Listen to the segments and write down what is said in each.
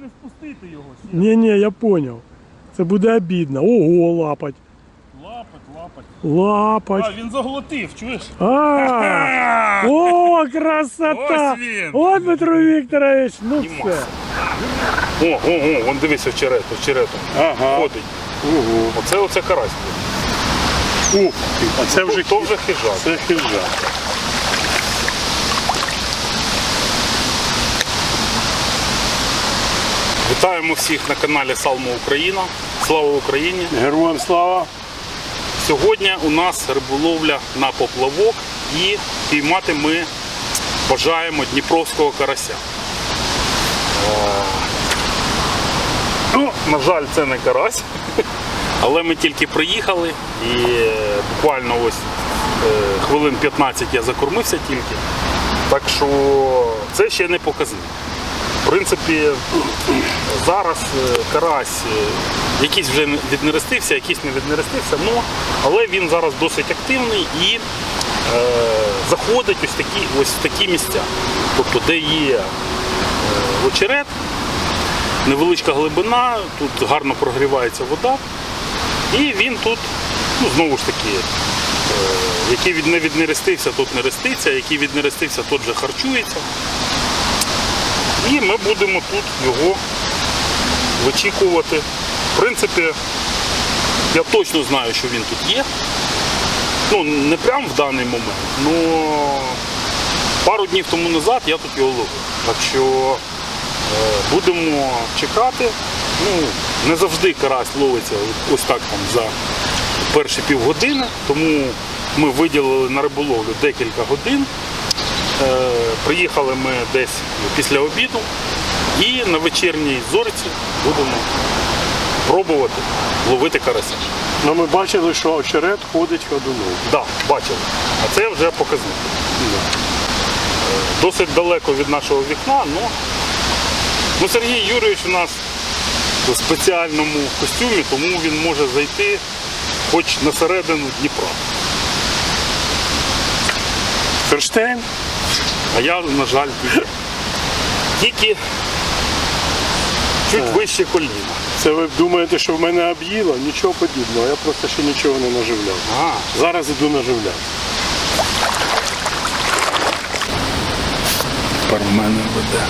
не впустити його. Ні, ні, я поняв. Це буде обідно. Ого, лапать. Лапать, лапать. Лапать. А, він заглотив, чуєш? А, о, красота! Ось він. О, Дмитро Вікторович, ну все. О, о, о, вон дивись очерет, очеретом. Ага. Ходить. Ого. Оце оце карась. Ух ти, а це вже то вже хижак. Це хижак. Вітаємо всіх на каналі Салмо Україна. Слава Україні! Героям слава. Сьогодні у нас риболовля на поплавок і піймати ми бажаємо дніпровського карася. Ну, на жаль, це не карась, але ми тільки приїхали і е, буквально ось е, хвилин 15 я закормився тільки. Так що це ще не показник. В принципі, зараз е, карась е, якийсь вже віднерестився, якийсь не віднерестився, ну, але він зараз досить активний і е, заходить ось такі, ось в такі місця. Тобто, де є е, очерет, невеличка глибина, тут гарно прогрівається вода. І він тут, ну знову ж таки, е, який не віднерестився, тот не реститься, який віднерестився, тот вже харчується. І ми будемо тут його вичікувати. В принципі, я точно знаю, що він тут є. Ну, не прямо в даний момент, але пару днів тому назад я тут його ловив. Так що е, будемо чекати. Ну, не завжди карась ловиться ось так там за перші півгодини, тому ми виділили на риболовлю декілька годин. Е, Приїхали ми десь після обіду і на вечірній зорці будемо пробувати ловити карася. Ну ми бачили, що очерет ходить ходуном. Так, да, бачили. А це вже показник. Е, Досить далеко від нашого вікна, ну, ну Сергій Юрійович у нас у спеціальному костюмі, тому він може зайти хоч на середину Дніпра. Ферштейн? А я, на жаль, тільки, тільки чуть вище коліна. Це ви думаєте, що в мене об'їло? Нічого подібного, я просто ще нічого не наживляв. А, Зараз іду наживляти. тепер в мене веде.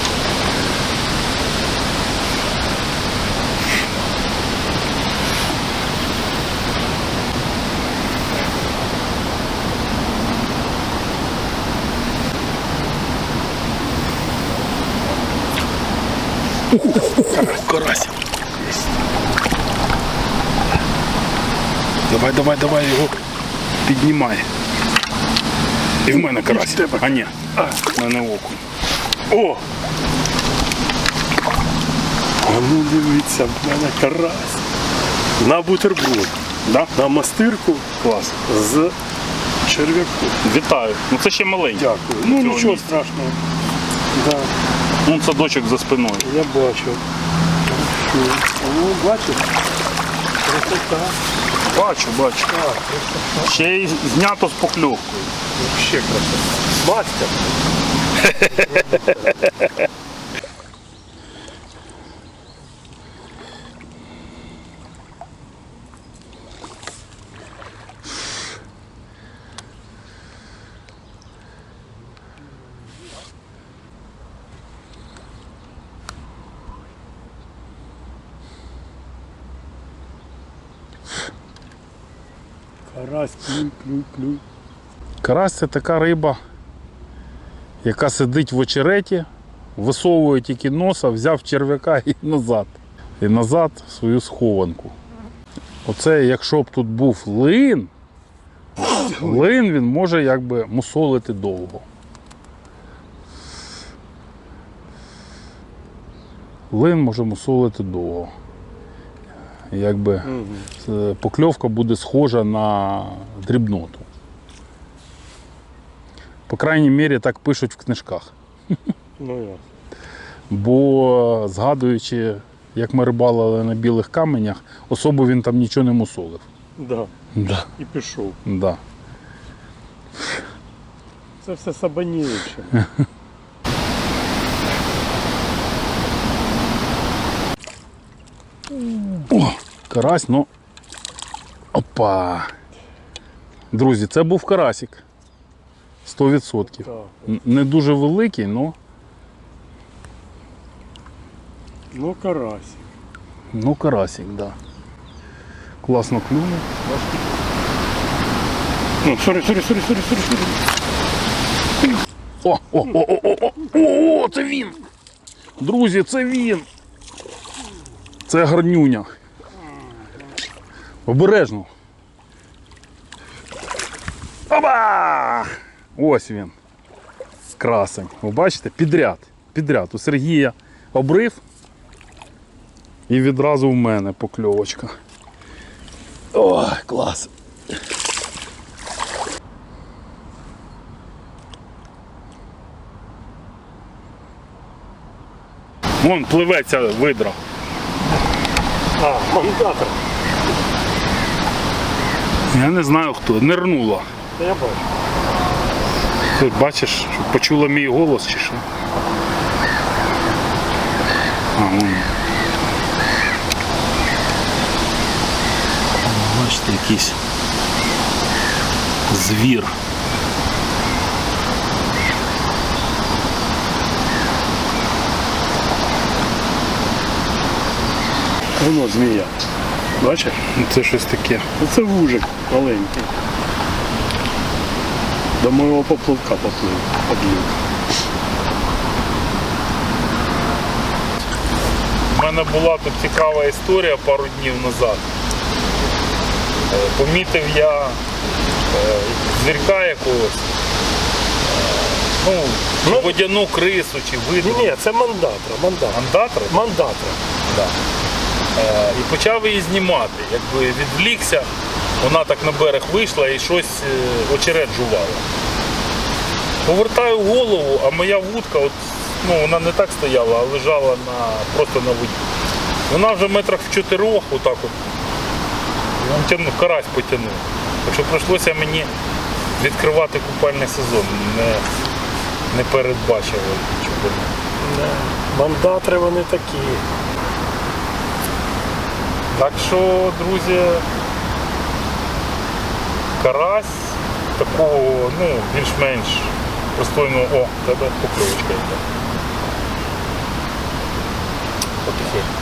Карась. Давай, давай, давай його піднімай. І в мене карась. А ні, в мене окунь. О! А ну дивіться, в мене карась. На бутерброд. Да? На мастирку Клас. з черв'яком. Вітаю. Ну це ще маленький. Дякую. Ну нічого страшного. Да, Ну садочок за спиною. я бачу. Ну, бачиш? Красота. Бачу, бачу. Ще й знято з покльовкою. Ще красота. Мастер. Карась, клюй, клюй, клюй. Карась це така риба, яка сидить в очереті, висовує тільки носа, взяв черв'яка і назад. І назад в свою схованку. Оце, якщо б тут був лин, лин він може якби мусолити довго. Лин може мусолити довго. Якби е, покльовка буде схожа на дрібноту. По крайній мірі так пишуть в книжках. Ну я. Бо згадуючи, як ми рибалили на білих каменях, особо він там нічого не мусолив. Да. Да. І пішов. Да. Це все сабаніюче. карась, ну. Опа. Друзі, це був карасик. 100%. Не дуже великий, але Ну, карась. ну карасик, так. Да. Класно клюнув. Ну, сорі, сорі, сорі, сорі, сорі, сорі. О, о, о, о, о, о, о, о, це він! Друзі, це він! Це гарнюня. Обережно. Оба! Ось він. Красень. Ви бачите? Підряд. Підряд. У Сергія обрив. І відразу в мене покльовочка. Ой, клас. Вон пливеться видра. А, мандатор. Я не знаю хто. Нирнула. Та я бачу. Ти бачиш, що почула мій голос чи що? А, вон. Бачите, якийсь звір. Воно змія. Бачиш? Ну, Це щось таке. Ну, Це вужик маленький. До моєго поплавка поплив. Подлів. У мене була тут цікава історія пару днів назад. Е, Помітив я е, звірка якогось. е, Ну, водяну крису, чи виду. ні, це мандатра, мандатра. Андатра? Мандатра. Да. Е, і почав її знімати. Якби відвлікся, вона так на берег вийшла і щось е, очерет жувала. Повертаю голову, а моя вудка, от, ну, вона не так стояла, а лежала на, просто на воді. Вона вже метрах в чотирьох, отак от. Вон тягнув, карась потягнув. Так що прийшлося мені відкривати купальний сезон. Не, не передбачили. чого. Мандатри вони такі. Так що, друзі, карась такого, ну, більш-менш пристойного. О, тебе покльовочка йде. Потихеньку.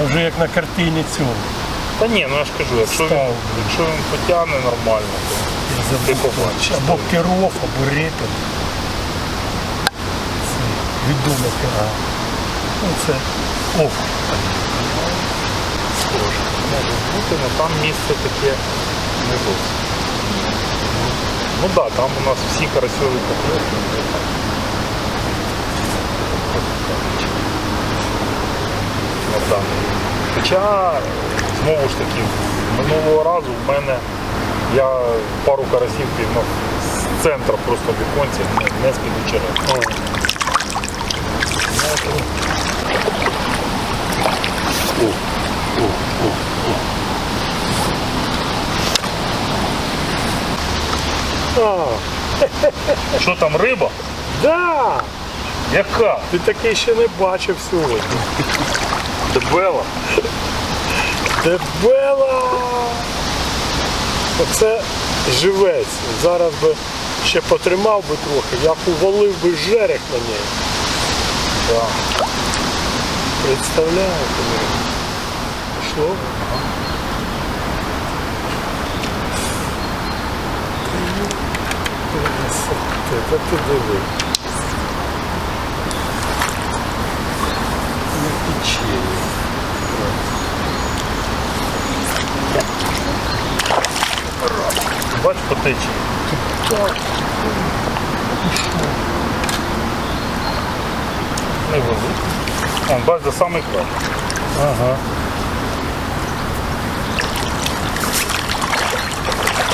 Я вже як на картині цьому. Та ні, ну я ж кажу, якщо він, Став. якщо він потягне нормально, то Я ти забув. побачиш. Або керов, або репін. Це відома пера. Ну, це оф. Може бути, але там місце таке не зовсім. Ну так, да, там у нас всі карасьові покльовки. ну, даний. Хоча, знову ж таки, минулого разу в мене я пару карасів піймав з центра просто віконця, не, не з-під очерет. А, Що там риба? да! Яка? Ти такий ще не бачив сьогодні. Дебела. Дебела! Оце живець. Зараз би ще потримав би трохи, я б увалив би жерех на неї. Да. Представляєте? Красоти, Та ти диви. На печені. Бач по течії. Невеликий. Он, бач, за самий край. Ага.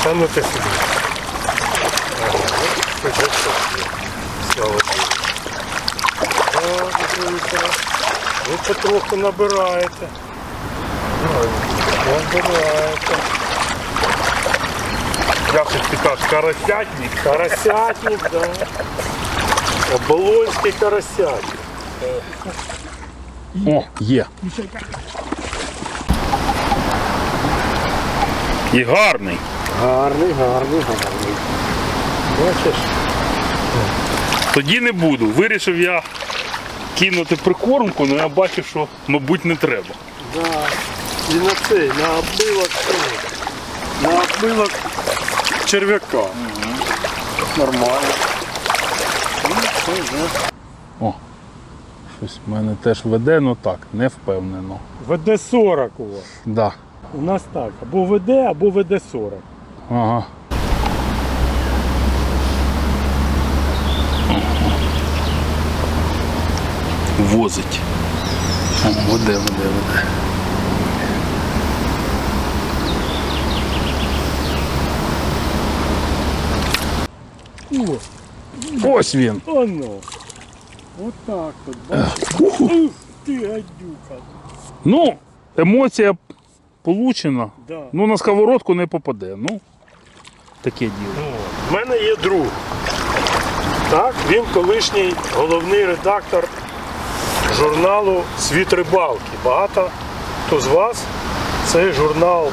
Та ну ти сюди. Ага. Це. Слава Богу. Так, дивіться. Ви потроху набираєте. Набираєте. Тут ти кажеш, карасятник. Карасятник, да. Оболонський карасятник. О, є. І гарний. Гарний, гарний, гарний. Бачиш? Тоді не буду. Вирішив я кинути прикормку, але я бачу, що, мабуть, не треба. Да. І на цей, на обмилок. На обмилок черв'яка. Нормально. О, щось в мене теж веде, ну так, не впевнено. ВД 40 у вас. Да. У нас так. Або ВД, або ВД 40. Ага. Возить. О, Веде, веде, веде. О, Ось він. оно. От так от, бачиш. Ух ти, гадюка. Ну, емоція получена. Да. Ну, на сковородку не попаде. Ну, таке діло. У мене є друг. Так, він колишній головний редактор журналу Світ рибалки. Багато хто з вас цей журнал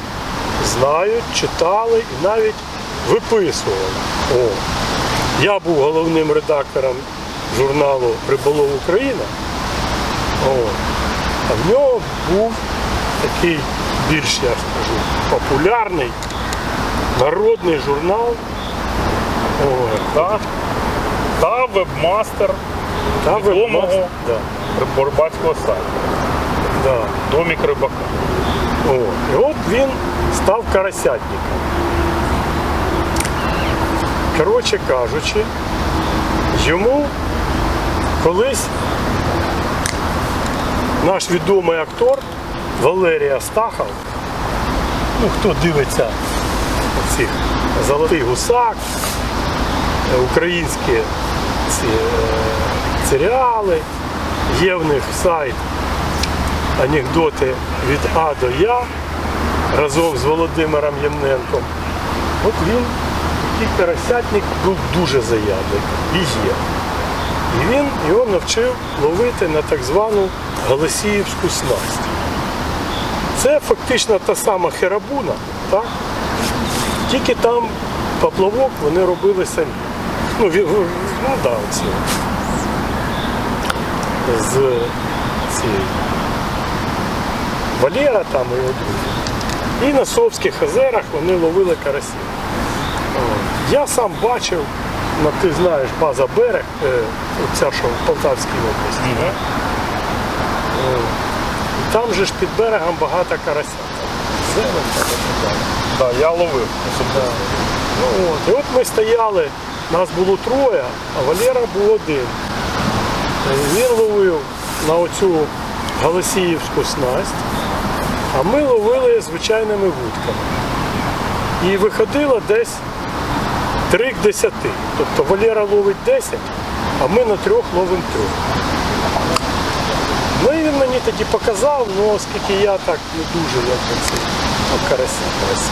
знають, читали і навіть виписували. О. Я був головним редактором журналу Риболов Україна. О. А в нього був такий більш, я скажу, популярний народний журнал та, та вебмастер та відомого вебмастер. Да. риборбатського сайту. Да. Домік рибака. О, і от він став карасятником. Коротше кажучи, йому колись наш відомий актор Валерій Астахов, ну хто дивиться цих Золотий гусак, е, українські ці, е, серіали, є в них сайт анекдоти від А до Я разом з Володимиром Ємненком. От він, такий карасятник, був дуже заядлий і є. І він його навчив ловити на так звану Галасіївську снасть. Це фактично та сама херабуна, так? Тільки там поплавок вони робили самі. Ну, ві- в- ну да, оці. З цієї Валера там і його друзі. І на Совських озерах вони ловили карасів. Я сам бачив, ну, ти знаєш, база берег, е, ця що в Полтавській області. О, і Там же ж під берегом багато карася. Так. Я ловив. Да. Ну, от. І от ми стояли, нас було троє, а Валера був один. І Він ловив на оцю Галасіївську снасть, а ми ловили звичайними вудками. І виходило десь 3 к 10. Тобто Валера ловить 10, а ми на трьох ловимо трьох. Ну і він мені тоді показав, ну оскільки я так не дуже як це а карасі карасі.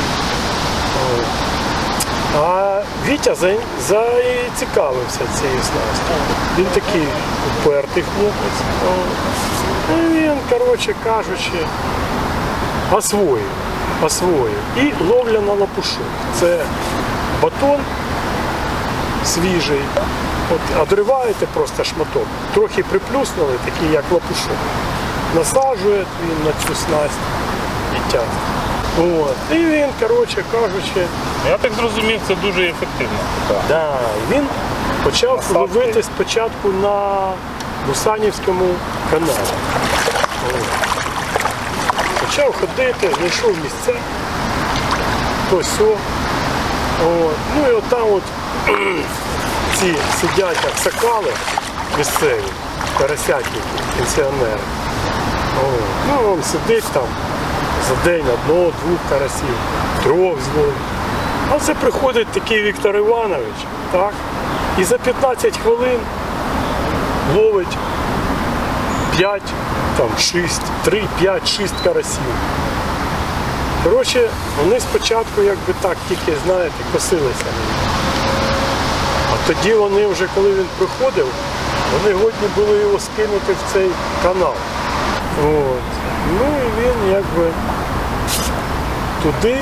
А Вітя зацікавився цією снастю. Він такий упертий хлопець. І він, коротше кажучи, освоїв. освоїв. І ловля на лапушок. Це батон свіжий. От одриваєте просто шматок, трохи приплюснули, такий як лапушок. Насаджує він на цю снасть і тягне. От. І він, коротше кажучи, Я так зрозумів, це дуже ефективно. Да, він почав Насадки. ловити спочатку на Бусанівському каналі. От. Почав ходити, знайшов місця, то сьо. От. Ну і отам от ці сидять як сакали місцеві, карасятники, пенсіонери. От. Ну, він сидить там за день одного, двох карасів, трьох зловить. А це приходить такий Віктор Іванович, так? І за 15 хвилин ловить 5, там 6, 3, 5, 6 карасів. Коротше, вони спочатку якби так тільки, знаєте, косилися. Тоді вони вже, коли він приходив, вони годні були його скинути в цей канал. От. Ну і він якби туди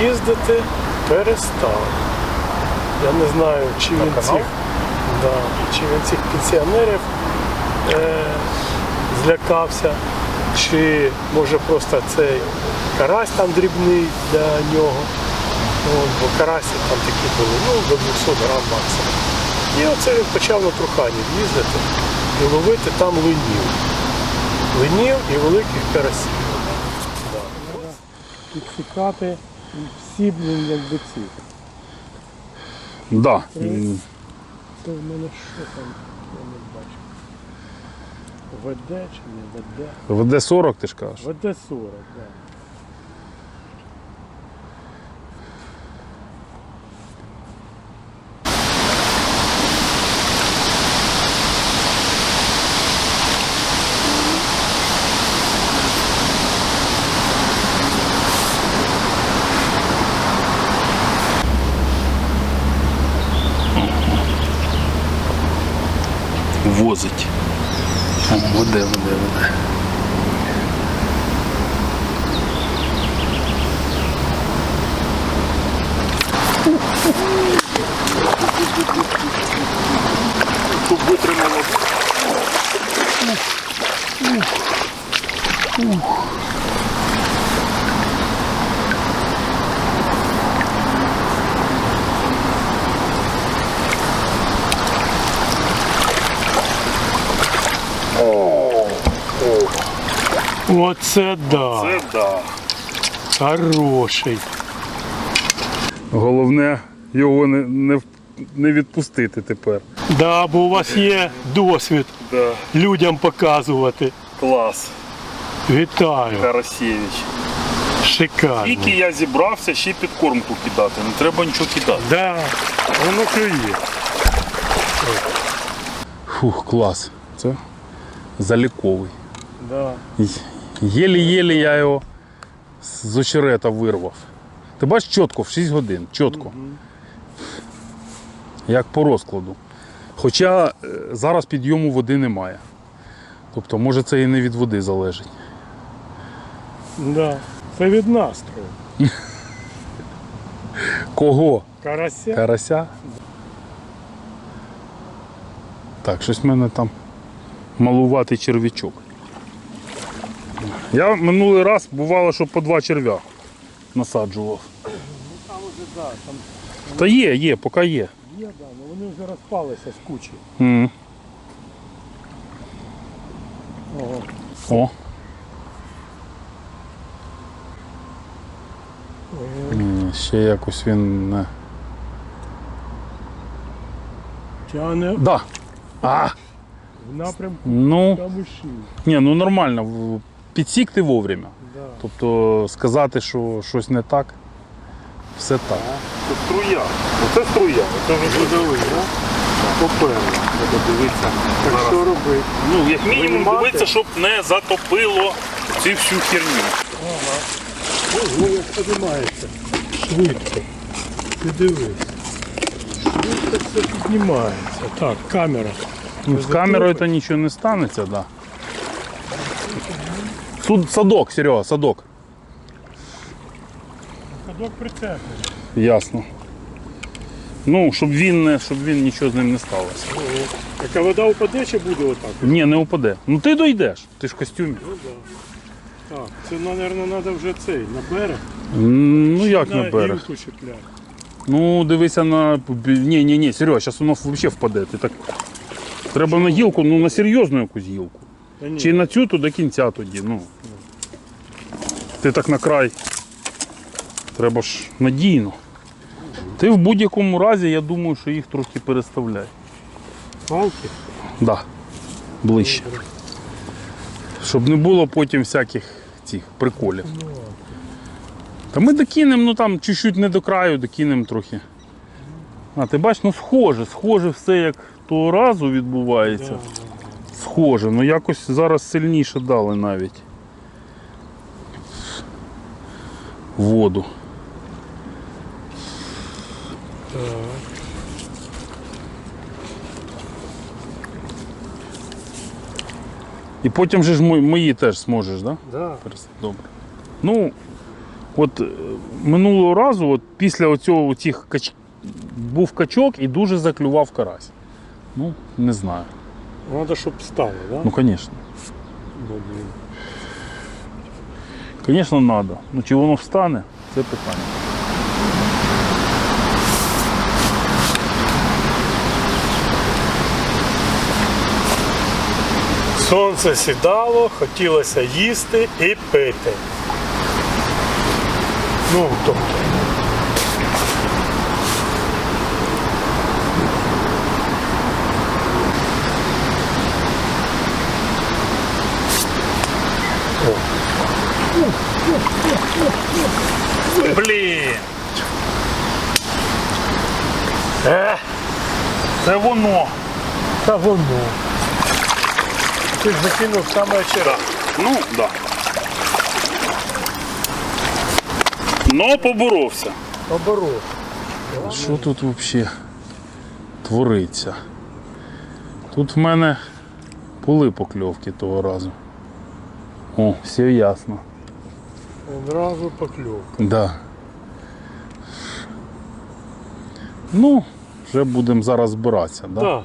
їздити перестав. Я не знаю, чи він цих, да, чи він цих пенсіонерів е, злякався, чи може просто цей карась там дрібний для нього. От, бо карасі там такі були, ну, до 200 грам максимум. І оце він почав на трухані їздити і ловити там линів. Линів і великих карасів. Підсікати всі, блін, якби ці. Да. Це в мене що там? Я не бачу. ВД чи не ВД? ВД 40 ти ж кажеш? ВД 40, так. Возить. Веде, веде, веде. Оце да. Це да. Хороший. Головне його не, не, не відпустити тепер. Да, бо у вас є досвід Да. людям показувати. Клас. Вітаю. Карасєвич. Шикарно. Тільки я зібрався ще підкормку кидати. Не треба нічого кидати. Да, воно клює. Фух, клас. Це заліковий. Да. Єлі-єлі я його з очерета вирвав. Ти бачиш чітко, в 6 годин, чітко. Як по розкладу. Хоча е, зараз підйому води немає. Тобто, може це і не від води залежить. Да. Це від настрою. Кого? Карася. Карася? Так, щось в мене там малуватий черв'ячок. Я минулий раз бувало, що по два черв'я насаджував. Да, там Та є, є, поки є. є, да, але вони вже розпалися з кучі. М. Ого. О. Ні, ще якось він не. Тягне Да. А, в напрямку ну, ні, ну нормально. в- Підсік ти вовремя. Да. Тобто сказати, що щось не так, все так. Це струя. Оце струя. Це вже Водовий, да? попереду. Треба дивитися. Так що робити? Ну, як мінімум, Виймати? дивитися, щоб не затопило цю всю херню. Ого, як піднімається. Швидко. Ти дивись. Швидко все піднімається. Так, камера. Ну, з камерою то нічого не станеться, так. Да. Суд, садок, Серега, садок. Ходок прицеплений. Ясно. Ну, щоб він не, щоб він нічого з ним не сталося. Так а вода упаде чи буде отак? Ні, не упаде. Ну ти дойдеш, ти ж в костюмі. Ну да. Так, це, мабуть, треба вже цей, на берег. М, Ну як на берег? гілку чіпляти. Ну, дивися на. Ні, ні, ні, Серега, зараз воно взагалі впаде. Ти так... Треба на гілку, ну на серйозну якусь гілку. Та ні. Чи на цю, то до кінця тоді. Ну. Ти так на край. Треба ж надійно. Ти в будь-якому разі, я думаю, що їх трохи переставляй. Палки? Да. Ближче. Щоб не було потім всяких цих приколів. Та ми докинемо, ну там чуть-чуть не до краю, докинемо трохи. А ти бачиш, ну схоже, схоже все як того разу відбувається. Схоже, ну якось зараз сильніше дали навіть. Воду. І потім же ж мої, теж зможеш, так? Да? Да. Добре. Ну, от е, минулого разу, от після оцього цих кач... був качок і дуже заклював карась. Ну, не знаю. Треба, щоб стало, да? Ну, звісно. Бо, блін. Звісно, треба. Ну, чи воно встане, це питання. Сонце сідало, хотілося їсти і пити. Ну, тобто. Блін! Е, Це воно. та воно. Ти ж закинув саме вчора. Ну, так. Да. Но поборовся. Оборот. Що тут взагалі твориться? Тут в мене були покльовки того разу. О, все ясно. Одразу покльов. Да. Ну, вже будемо зараз збиратися, да? Да.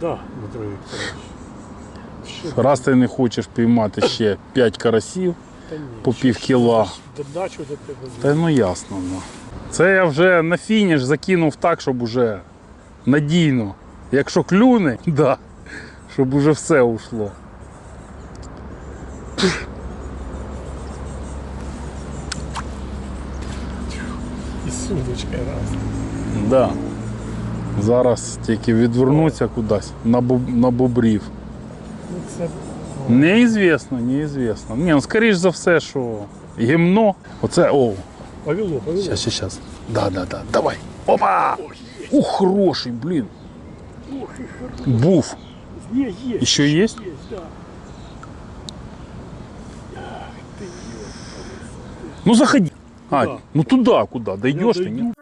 Да, Дмитро Вікторович. Що Раз ти не хочеш піймати ще 5 карасів та ні. по пів кіла. Додачу до тебе. Та ну ясно. Ну. Це я вже на фініш закинув так, щоб уже надійно. Якщо клюне, да, щоб уже все ушло. І судочка раз. Да. Зараз тільки відвернуться кудись на, боб, на бобрів. Ну це Неізвісно, неізвісно. Ні, ну скоріш за все, що гімно. Оце, о, повело, повело. Сейчас, сейчас. Да, да, да. Давай. Опа! Ух, хороший, блин. Був. Є, є. Еще есть? Є, да. Ну заходи. А, ну туда, куда? Дойдешь ты? дойду.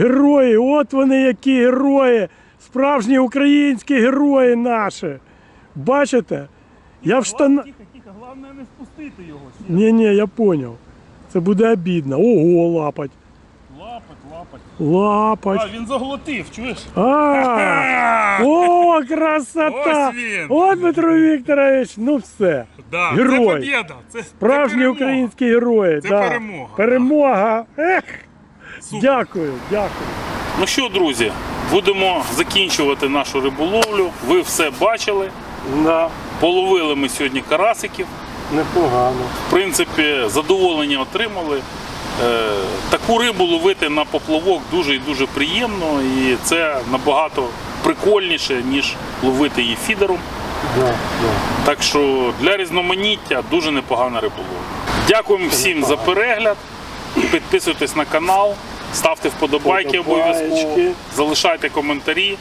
Герої, от вони які герої. Справжні українські герої наші. Бачите? Я в штанах. Тихо, тихо, головне не спустити його. Ні, ні, я поняв. Це буде обідно. Ого, лапать. Лапать, лапать. Лапать. А, він заглотив, чуєш? А, о, красота! Ось він. От Дмитро Вікторович, ну все. Да, Герой. Це побєда. Це, Справжні перемога. українські герої. Це да. перемога, Перемога. Ех, Супер. дякую, дякую. Ну що, друзі, будемо закінчувати нашу риболовлю. Ви все бачили. Да, Половили ми сьогодні карасиків. непогано. В принципі, задоволення отримали. Е, таку рибу ловити на поплавок дуже і дуже приємно, і це набагато прикольніше, ніж ловити її фідером. Да, да. Так що для різноманіття дуже непогана риболовля. Дякуємо всім за перегляд. Підписуйтесь на канал, ставте вподобайки обов'язково, залишайте коментарі.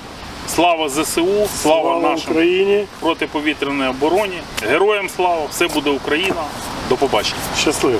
Слава ЗСУ, слава, Слава нашим Україні! протиповітряної обороні. Героям слава! Все буде Україна. До побачення. Щасливо!